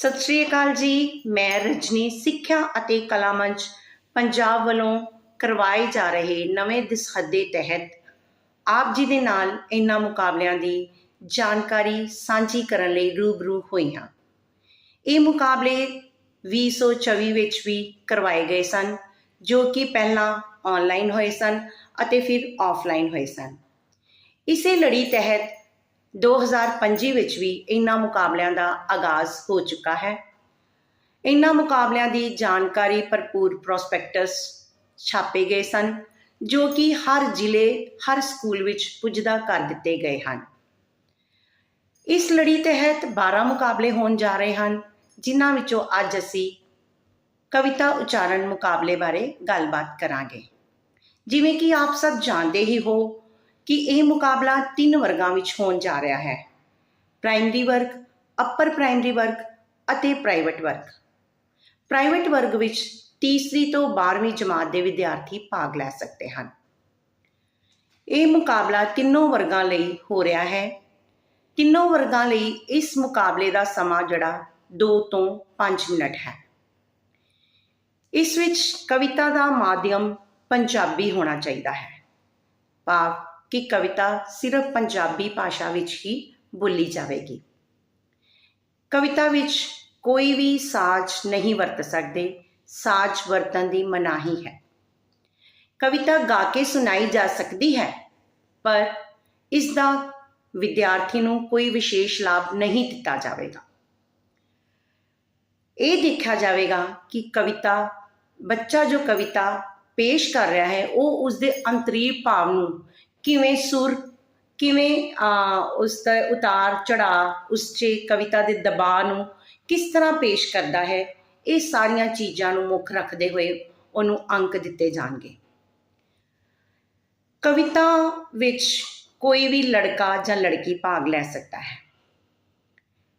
ਸਤਿ ਸ਼੍ਰੀ ਅਕਾਲ ਜੀ। ਮੈਂ ਰਜਨੀ ਸਿੱਖਿਆ ਅਤੇ ਕਲਾ ਮੰਚ ਪੰਜਾਬ ਵੱਲੋਂ ਕਰਵਾਏ ਜਾ ਰਹੇ ਨਵੇਂ ਦਿਸਹੱਦੇ ਤਹਿਤ ਆਪ ਜੀ ਦੇ ਨਾਲ ਇਹਨਾਂ ਮੁਕਾਬਲਿਆਂ ਦੀ ਜਾਣਕਾਰੀ ਸਾਂਝੀ ਕਰਨ ਲਈ ਰੂਬਰੂ ਹੋਈ ਹਾਂ। ਇਹ ਮੁਕਾਬਲੇ 2024 ਵਿੱਚ ਵੀ ਕਰਵਾਏ ਗਏ ਸਨ, ਜੋ ਕਿ ਪਹਿਲਾਂ ਆਨਲਾਈਨ ਹੋਏ ਸਨ ਅਤੇ ਫਿਰ ਆਫਲਾਈਨ ਹੋਏ ਸਨ। ਇਸੇ ਲੜੀ ਤਹਿਤ 2025 ਵਿੱਚ ਵੀ ਇਹਨਾਂ ਮੁਕਾਬਲਿਆਂ ਦਾ ਆਗਾਜ਼ ਹੋ ਚੁੱਕਾ ਹੈ। ਇਹਨਾਂ ਮੁਕਾਬਲਿਆਂ ਦੀ ਜਾਣਕਾਰੀ ਭਰਪੂਰ ਪ੍ਰੋਸਪੈਕਟਸ ਛਾਪੇ ਗਏ ਸਨ, ਜੋ ਕਿ ਹਰ ਜ਼ਿਲ੍ਹੇ, ਹਰ ਸਕੂਲ ਵਿੱਚ ਪੁੱਜਦਾ ਕਰ ਦਿੱਤੇ ਗਏ ਹਨ। ਇਸ ਲੜੀ ਤਹਿਤ 12 ਮੁਕਾਬਲੇ ਹੋਣ ਜਾ ਰਹੇ ਹਨ, ਜਿਨ੍ਹਾਂ ਵਿੱਚੋਂ ਅੱਜ ਅਸੀਂ ਕਵਿਤਾ ਉਚਾਰਨ ਮੁਕਾਬਲੇ ਬਾਰੇ ਗੱਲਬਾਤ ਕਰਾਂਗੇ। ਜਿਵੇਂ ਕਿ ਆਪ ਸਭ ਜਾਣਦੇ ਹੀ ਹੋ ਕਿ ਇਹ ਮੁਕਾਬਲਾ ਤਿੰਨ ਵਰਗਾਂ ਵਿੱਚ ਹੋਣ ਜਾ ਰਿਹਾ ਹੈ। ਪ੍ਰਾਇਮਰੀ ਵਰਗ, ਅੱਪਰ ਪ੍ਰਾਇਮਰੀ ਵਰਗ ਅਤੇ ਪ੍ਰਾਈਵੇਟ ਵਰਗ। ਪ੍ਰਾਈਵੇਟ ਵਰਗ ਵਿੱਚ ਤੀਸਰੀ ਤੋਂ 12ਵੀਂ ਜਮਾਤ ਦੇ ਵਿਦਿਆਰਥੀ ਭਾਗ ਲੈ ਸਕਦੇ ਹਨ। ਇਹ ਮੁਕਾਬਲਾ ਤਿੰਨੋਂ ਵਰਗਾਂ ਲਈ ਹੋ ਰਿਹਾ ਹੈ। ਤਿੰਨੋਂ ਵਰਗਾਂ ਲਈ ਇਸ ਮੁਕਾਬਲੇ ਦਾ ਸਮਾਂ ਜਿਹੜਾ 2 ਤੋਂ 5 ਮਿੰਟ ਹੈ। ਇਸ ਵਿੱਚ ਕਵਿਤਾ ਦਾ ਮਾਧਿਅਮ ਪੰਜਾਬੀ ਹੋਣਾ ਚਾਹੀਦਾ ਹੈ। ਭਾਵ ਕਿ ਕਵਿਤਾ ਸਿਰਫ ਪੰਜਾਬੀ ਭਾਸ਼ਾ ਵਿੱਚ ਹੀ ਬੋਲੀ ਜਾਵੇਗੀ। ਕਵਿਤਾ ਵਿੱਚ ਕੋਈ ਵੀ ਸਾਜ਼ ਨਹੀਂ ਵਰਤ ਸਕਦੇ, ਸਾਜ਼ ਵਰਤਣ ਦੀ ਮਨਾਹੀ ਹੈ। ਕਵਿਤਾ ਗਾ ਕੇ ਸੁਣਾਈ ਜਾ ਸਕਦੀ ਹੈ, ਪਰ ਇਸ ਦਾ ਵਿਦਿਆਰਥੀ ਨੂੰ ਕੋਈ ਵਿਸ਼ੇਸ਼ ਲਾਭ ਨਹੀਂ ਦਿੱਤਾ ਜਾਵੇਗਾ। ਇਹ ਦੇਖਿਆ ਜਾਵੇਗਾ ਕਿ ਕਵਿਤਾ, ਬੱਚਾ ਜੋ ਕਵਿਤਾ ਪੇਸ਼ ਕਰ ਰਿਹਾ ਹੈ, ਉਹ ਉਸ ਦੇ ਅੰਤਰੀਵ ਭਾਵ ਨੂੰ ਕਿਵੇਂ ਸੁਰ, ਕਿਵੇਂ ਉਸ ਦਾ ਉਤਾਰ ਚੜਾ ਉਸ 'ਚ ਕਵਿਤਾ ਦੇ ਦਬਾਅ ਨੂੰ ਕਿਸ ਤਰ੍ਹਾਂ ਪੇਸ਼ ਕਰਦਾ ਹੈ, ਇਹ ਸਾਰੀਆਂ ਚੀਜ਼ਾਂ ਨੂੰ ਮੁੱਖ ਰੱਖਦੇ ਹੋਏ ਉਹਨੂੰ ਅੰਕ ਦਿੱਤੇ ਜਾਣਗੇ। ਕਵਿਤਾ ਵਿੱਚ ਕੋਈ ਵੀ ਲੜਕਾ ਜਾਂ ਲੜਕੀ ਭਾਗ ਲੈ ਸਕਦਾ ਹੈ।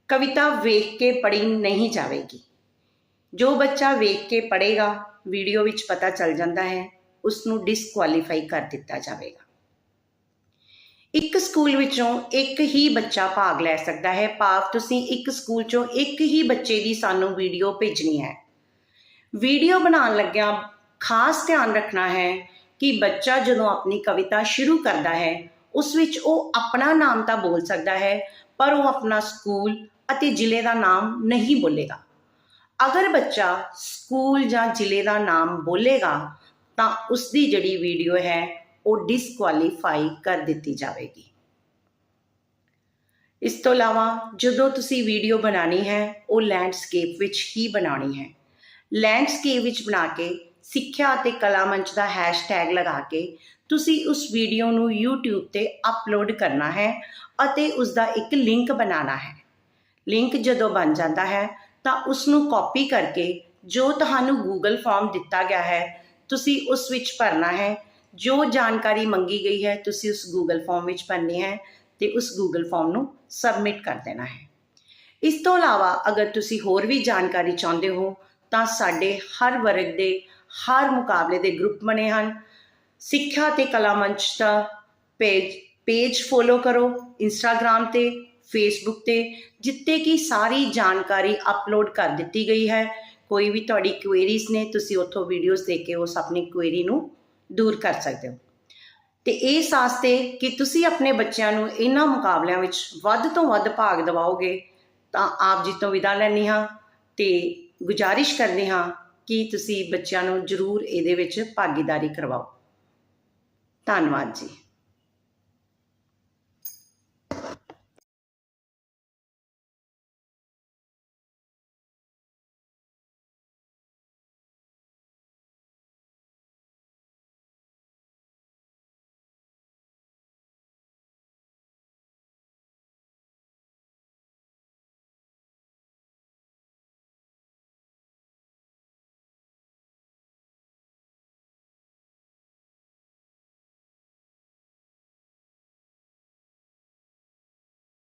ਕਵਿਤਾ ਵੇਖ ਕੇ ਪੜ੍ਹੀ ਨਹੀਂ ਜਾਵੇਗੀ। ਜੋ ਬੱਚਾ ਵੇਖ ਕੇ ਪੜ੍ਹੇਗਾ, ਵੀਡੀਓ ਵਿੱਚ ਪਤਾ ਚੱਲ ਜਾਂਦਾ ਹੈ ਉਸ ਨੂੰ ਡਿਸਕੁਆਲੀਫਾਈ ਕਰ ਦਿੱਤਾ ਜਾਵੇਗਾ। ਇੱਕ ਸਕੂਲ ਵਿੱਚੋਂ ਇੱਕ ਹੀ ਬੱਚਾ ਭਾਗ ਲੈ ਸਕਦਾ ਹੈ। ਭਾਵ ਤੁਸੀਂ ਇੱਕ ਸਕੂਲ ਚੋਂ ਇੱਕ ਹੀ ਬੱਚੇ ਦੀ ਸਾਨੂੰ ਵੀਡੀਓ ਭੇਜਣੀ ਹੈ। ਵੀਡੀਓ ਬਣਾਉਣ ਲੱਗਿਆਂ ਖਾਸ ਧਿਆਨ ਰੱਖਣਾ ਹੈ ਕਿ ਬੱਚਾ ਜਦੋਂ ਆਪਣੀ ਕਵਿਤਾ ਸ਼ੁਰੂ ਕਰਦਾ ਹੈ, ਉਸ ਵਿੱਚ ਉਹ ਆਪਣਾ ਨਾਮ ਤਾਂ ਬੋਲ ਸਕਦਾ ਹੈ, ਪਰ ਉਹ ਆਪਣਾ ਸਕੂਲ ਅਤੇ ਜ਼ਿਲ੍ਹੇ ਦਾ ਨਾਮ ਨਹੀਂ ਬੋਲੇਗਾ। ਅਗਰ ਬੱਚਾ ਸਕੂਲ ਜਾਂ ਜ਼ਿਲ੍ਹੇ ਦਾ ਨਾਮ ਬੋਲੇਗਾ, ਤਾਂ ਉਸ ਦੀ ਜਿਹੜੀ ਵੀਡੀਓ ਹੈ ਉਹ ਡਿਸਕੁਆਲੀਫਾਈ ਕਰ ਦਿੱਤੀ ਜਾਵੇਗੀ। ਇਸ ਤੋਂ ਇਲਾਵਾ ਜਦੋਂ ਤੁਸੀਂ ਵੀਡੀਓ ਬਣਾਣੀ ਹੈ, ਉਹ ਲੈਂਡਸਕੇਪ ਵਿੱਚ ਹੀ ਬਣਾਣੀ ਹੈ। ਲੈਂਡਸਕੇਪ ਵਿੱਚ ਬਣਾ ਕੇ, ਸਿੱਖਿਆ ਅਤੇ ਕਲਾ ਮੰਚ ਦਾ ਹੈਸ਼ਟੈਗ ਲਗਾ ਕੇ ਤੁਸੀਂ ਉਸ ਵੀਡੀਓ ਨੂੰ YouTube ਤੇ ਅਪਲੋਡ ਕਰਨਾ ਹੈ ਅਤੇ ਉਸ ਦਾ ਇੱਕ ਲਿੰਕ ਬਣਾਉਣਾ ਹੈ। ਲਿੰਕ ਜਦੋਂ ਬਣ ਜਾਂਦਾ ਹੈ, ਤਾਂ ਉਸ ਨੂੰ ਕਾਪੀ ਕਰਕੇ ਜੋ ਤੁਹਾਨੂੰ Google ਫਾਰਮ ਦਿੱਤਾ ਗਿਆ ਹੈ, ਤੁਸੀਂ ਉਸ ਵਿੱਚ ਭਰਨਾ ਹੈ ਜੋ ਜਾਣਕਾਰੀ ਮੰਗੀ ਗਈ ਹੈ, ਤੁਸੀਂ ਉਸ ਗੂਗਲ ਫਾਰਮ ਵਿੱਚ ਭਰਨੀ ਹੈ ਤੇ ਉਸ ਗੂਗਲ ਫਾਰਮ ਨੂੰ ਸਬਮਿਟ ਕਰ ਦੇਣਾ ਹੈ। ਇਸ ਤੋਂ ਇਲਾਵਾ ਅਗਰ ਤੁਸੀਂ ਹੋਰ ਵੀ ਜਾਣਕਾਰੀ ਚਾਹੁੰਦੇ ਹੋ, ਤਾਂ ਸਾਡੇ ਹਰ ਵਰਗ ਦੇ, ਹਰ ਮੁਕਾਬਲੇ ਦੇ ਗਰੁੱਪ ਬਣੇ ਹਨ। ਸਿੱਖਿਆ ਤੇ ਕਲਾ ਮੰਚ ਦਾ ਪੇਜ ਪੇਜ ਫੋਲੋ ਕਰੋ ਇੰਸਟਾਗ੍ਰam ਤੇ ਫੇਸਬੁੱਕ ਤੇ ਜਿੱਤੇ ਕਿ ਸਾਰੀ ਜਾਣਕਾਰੀ ਅਪਲੋਡ ਕਰ ਦਿੱਤੀ ਗਈ ਹੈ। ਕੋਈ ਵੀ ਤੁਹਾਡੀ ਕੁਐਰੀਜ਼ ਨੇ, ਤੁਸੀਂ ਉੱਥੋਂ ਵੀਡੀਓਜ਼ ਦੇਖ ਕੇ ਉਸ ਆਪਣੀ ਕੁਐਰੀ ਨੂੰ ਦੂਰ ਕਰ ਸਕਦੇ ਹੋ। ਤੇ ਇਹ ਸਾਸਤੇ ਕਿ ਤੁਸੀਂ ਆਪਣੇ ਬੱਚਿਆਂ ਨੂੰ ਇਹਨਾਂ ਮੁਕਾਬਲਿਆਂ ਵਿੱਚ ਵੱਧ ਤੋਂ ਵੱਧ ਭਾਗ ਦਿਵਾਓਗੇ, ਤਾਂ ਆਪ ਜੀ ਤੋਂ ਵਿਦਾ ਲੈਣੀ ਹਾਂ ਤੇ ਗੁਜਾਰਿਸ਼ ਕਰਦੇ ਹਾਂ ਕਿ ਤੁਸੀਂ ਬੱਚਿਆਂ ਨੂੰ ਜ਼ਰੂਰ ਇਹਦੇ ਵਿੱਚ ਭਾਗੀਦਾਰੀ ਕਰਵਾਓ। ਧੰਨਵਾਦ ਜੀ।